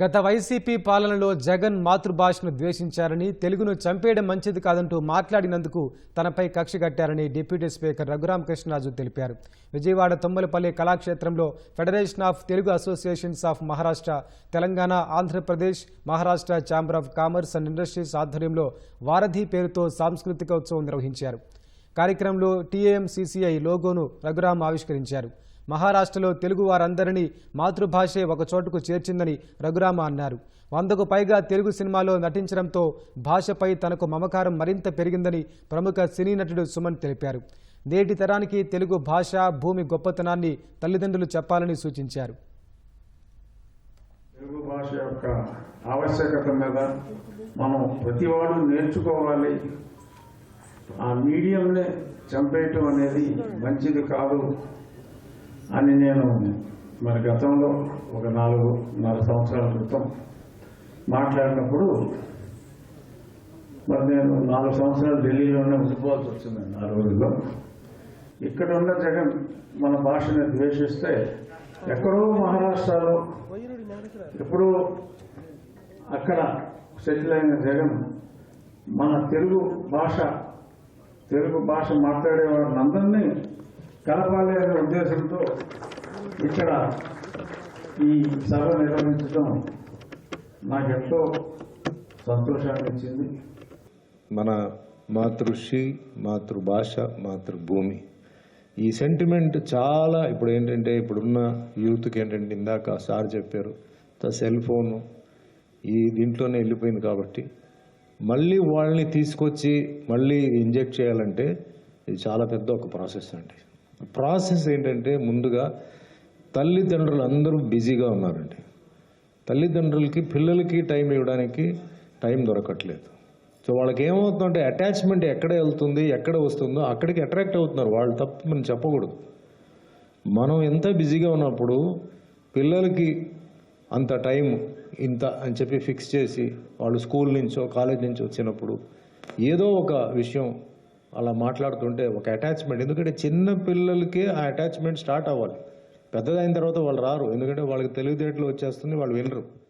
గత వైసీపీ పాలనలో జగన్ మాతృభాషను ద్వేషించారని తెలుగును చంపేయడం మంచిది కాదంటూ మాట్లాడినందుకు తనపై కక్ష కట్టారని డిప్యూటీ స్పీకర్ రఘురామకృష్ణరాజు తెలిపారు. విజయవాడ తొమ్మలపల్లి కళాక్షేత్రంలో federation of Telugu associations of Maharashtra Telangana Andhra Pradesh Maharashtra chamber of commerce and industries ఆధ్వర్యంలో వారధి పేరుతో సాంస్కృతిక ఉత్సవం నిర్వహించారు. కార్యక్రమంలో టీఏఎంసీసీఐ లోగోను రఘురాం ఆవిష్కరించారు. మహారాష్ట్రలో తెలుగు వారందరినీ మాతృభాషే ఒక చోటుకు చేర్చిందని రఘురామ అన్నారు. వందకు పైగా తెలుగు సినిమాలో నటించడంతో భాషపై తనకు మమకారం మరింత పెరిగిందని ప్రముఖ సినీ నటుడు సుమన్ తెలిపారు. నేటి తరానికి తెలుగు భాష భూమి గొప్పతనాన్ని తల్లిదండ్రులు చెప్పాలని సూచించారు. తెలుగు భాష యొక్క ఆవశ్యకత మీద మనం ప్రతి వాడు నేర్చుకోవాలి. ఆ మీడియంనే చంపేయటం అనేది మంచిది కాదు. అని నేను మరి గతంలో ఒక నాలుగున్నర సంవత్సరాల క్రితం మాట్లాడినప్పుడు మరి నేను నాలుగు సంవత్సరాలు ఢిల్లీలోనే ఉండిపోవాల్సి వచ్చిందండి ఆ రోజుల్లో. ఇక్కడ ఉన్న జగన్ మన భాషని ద్వేషిస్తే ఎక్కడో మహారాష్ట్రలో ఎప్పుడో అక్కడ సెటిల్ అయిన జగన్ మన తెలుగు భాష తెలుగు భాష మాట్లాడే అందరినీ కలపాలి అనే ఉద్దేశంతో ఇక్కడ ఈ సభ నిర్వహించడం నాకెంతో సంతోషాన్ని ఇచ్చింది మన మాతృశ్రీ మాతృభాష మాతృభూమి. ఈ సెంటిమెంట్ చాలా ఇప్పుడు ఏంటంటే ఇప్పుడున్న యూత్కి ఏంటంటే ఇందాక సార్ చెప్పారు సెల్ ఫోను ఈ దీంట్లోనే వెళ్ళిపోయింది కాబట్టి. మళ్ళీ వాళ్ళని తీసుకొచ్చి మళ్ళీ ఇంజెక్ట్ చేయాలంటే ఇది చాలా పెద్ద ఒక ప్రాసెస్ అండి. ప్రాసెస్ ఏంటంటే ముందుగా తల్లిదండ్రులు అందరూ బిజీగా ఉన్నారండి. తల్లిదండ్రులకి పిల్లలకి టైం ఇవ్వడానికి టైం దొరకట్లేదు. సో వాళ్ళకి ఏమవుతుందంటే అటాచ్మెంట్ ఎక్కడ వెళ్తుంది ఎక్కడ వస్తుందో అక్కడికి అట్రాక్ట్ అవుతున్నారు. వాళ్ళు తప్పు మనం చెప్పకూడదు. మనం ఎంత బిజీగా ఉన్నప్పుడు పిల్లలకి అంత టైం ఇంత అని చెప్పి ఫిక్స్ చేసి వాళ్ళు స్కూల్ నుంచో కాలేజ్ నుంచి వచ్చినప్పుడు ఏదో ఒక విషయం అలా మాట్లాడుతుంటే ఒక అటాచ్మెంట్ ఎందుకంటే చిన్న పిల్లలకే ఆ అటాచ్మెంట్ స్టార్ట్ అవ్వాలి. పెద్దదైన తర్వాత వాళ్ళు రారు. ఎందుకంటే వాళ్ళకి తెలివితేటలు వచ్చేస్తుంది వాళ్ళు వినరు.